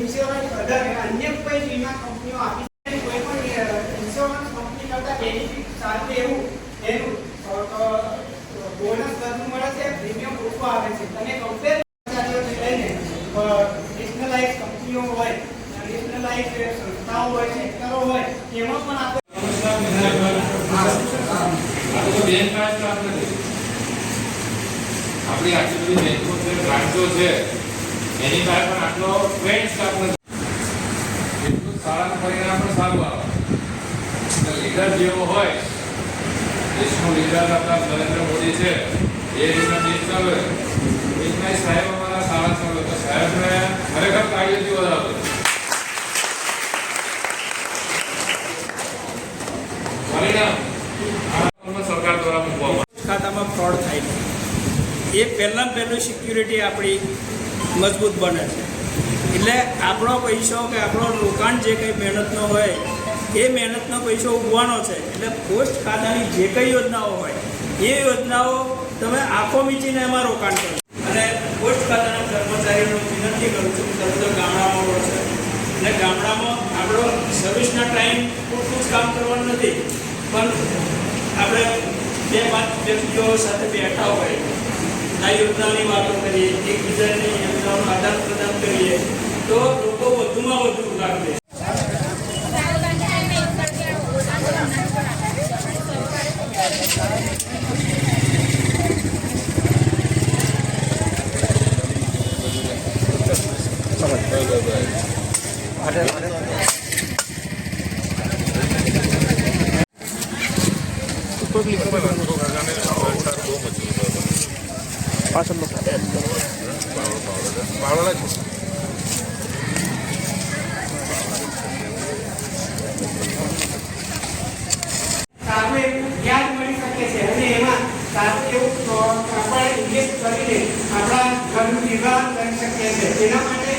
Insurance અધર અન્ય કોઈ વીમા કંપનીઓ આપી કોઈ પણ ઇન્સ્યોરન્સ કંપની કરતા બેનિફિટ સાથે એવું, એનું બોનસ વધુ મળે છે પ્રીમિયમ ઓછું આવે છે. તમે કમ્પેર કર્મચારીઓથી લઈને નેશનલાઇઝ કંપનીઓ હોય નેશનલાઇઝ સંસ્થાઓ હોય સેક્ટરો હોય, એમાં પણ આપણે આપણી આટલી બધી બેંકો છે, બ્રાન્ચો છે એની પાસે પણ આટલો ટ્રેન્ડ સ્ટાફ નથી એટલું સારાનું પરિણામ પણ સારું આવે. લીડર જેવો હોય, દેશનો લીડર આપણા નરેન્દ્ર મોદી છે, એ રીતના દેશ ચાલે. એ સાહેબ અમારા સારા ચાલે. તો સાહેબને ખરેખર કાર્યથી વધારો પરિણામ. સરકાર દ્વારા મૂકવામાં ખાતામાં ફ્રોડ થાય છે. એ પહેલાં પહેલું સિક્યુરિટી આપણી મજબૂત બને છે. એટલે આપણો પૈસો કે આપણો રોકાણ જે કંઈ મહેનતનો હોય, એ મહેનતનો પૈસો ઉગવાનો છે. એટલે પોસ્ટ ખાતાની જે કંઈ યોજનાઓ હોય, એ યોજનાઓ તમે આંખો મીચીને એમાં રોકાણ કરો. અને પોસ્ટ ખાતાના કર્મચારીઓને વિનંતી કરું છું તમે ગામડામાં રહો છો. અને ગામડામાં આપણો સર્વિસના ટાઈમ પૂરતું જ કામ કરવાનું નથી. પણ આપણે બે પાંચ વ્યક્તિઓ સાથે બેઠા હોય આ યોજનાની વાતો કરીએ, એકબીજાની યોજનાઓનું આદાન પ્રદાન કરીએ, તો લોકો વધુમાં વધુ લાભ લે. સારું એવું વ્યાજ મળી શકે છે અને એમાં સારું એવું તો આપણે ઇન્વેસ્ટ કરીને આપણા ઘરનું નિર્વાહ કરી શકીએ છીએ તેના માટે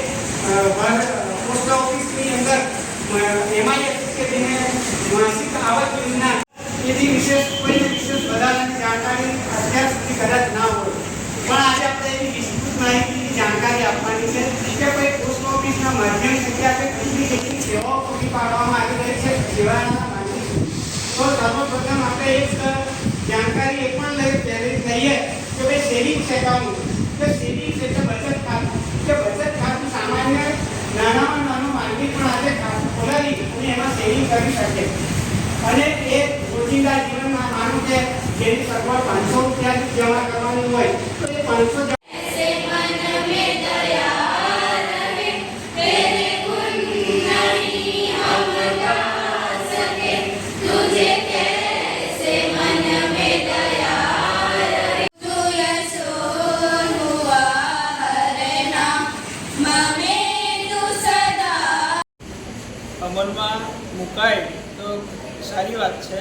અ, ભર- પોસ્ટ ઓફિસની અંદર એમાં કે તેને માસિક આવક યોજના એની વિશેષ કોઈ વિશેષ વધારાની જાણકારી અત્યાર સુધી કદાચ ના હોય પણ આજે આપણે એની વિસ્તૃત માહિતીની જાણકારી આપવાની છે કે ભાઈ પોસ્ટ ઓફિસના માધ્યમથી બચત ખાતું. સામાન્ય નાનામાં નાનું માનવી પણ આજે ખોલાવી અને એમાં સેવિંગ કરી શકે. અને એ રોજિંદા જીવનમાં માનું કે જેની સગવડ પાંચસો રૂપિયા જમા કરવાની હોય, તો એ પાંચસો અમલમાં મુકાય તો સારી વાત છે.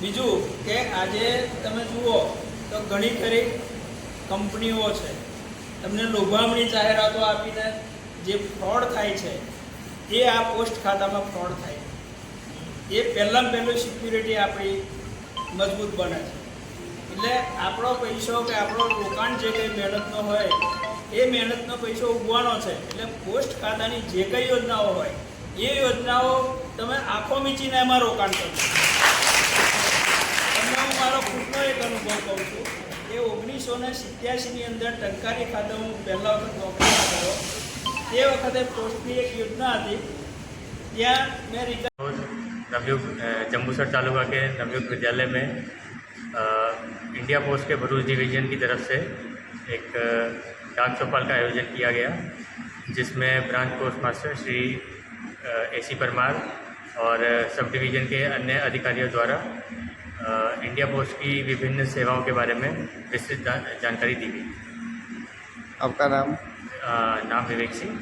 બીજું કે આજે તમે જુઓ તો ઘણી ખરી કંપનીઓ છે. તમને લોભામણી જાહેરાતો આપીને જે ફ્રોડ થાય છે, એ આ પોસ્ટ ખાતામાં ફ્રોડ થાય એ પહેલાં પહેલું સિક્યુરિટી આપણી મજબૂત બને છે. એટલે આપણો પૈસો કે આપણો રોકાણ જે કંઈ મહેનતનો હોય, એ મહેનતનો પૈસો ઉગવાનો છે. એટલે પોસ્ટ ખાતાની જે કંઈ યોજનાઓ હોય એ યોજનાઓ તમે આંખો મીચીને એમાં રોકાણ કરો તમને હું મારો ખુદનો એક અનુભવ કહું છું એ ઓગણીસો ને સિત્યાસીની અંદર ટંકારી ખાતે હું પહેલા વખત નોકરી કર્યો તે વખતે પોસ્ટની એક યોજના હતી ત્યાં મેં રિકા और नवयुग अ, जम्बूसर तालुका के नवयुग विद्यालय में अ, इंडिया पोस्ट के भरूच डिवीजन की तरफ से एक अ, डाक चौपाल का आयोजन किया गया जिसमें ब्रांच पोस्ट मास्टर श्री ए सी परमार और अ, सब डिवीज़न के अन्य अधिकारियों द्वारा अ, इंडिया पोस्ट की विभिन्न सेवाओं के बारे में विस्तृत जान- जानकारी दी गई आपका नाम अ, नाम विवेक सिंह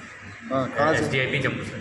हाँ, कहाँ एस से डी आई पी जम्बूसर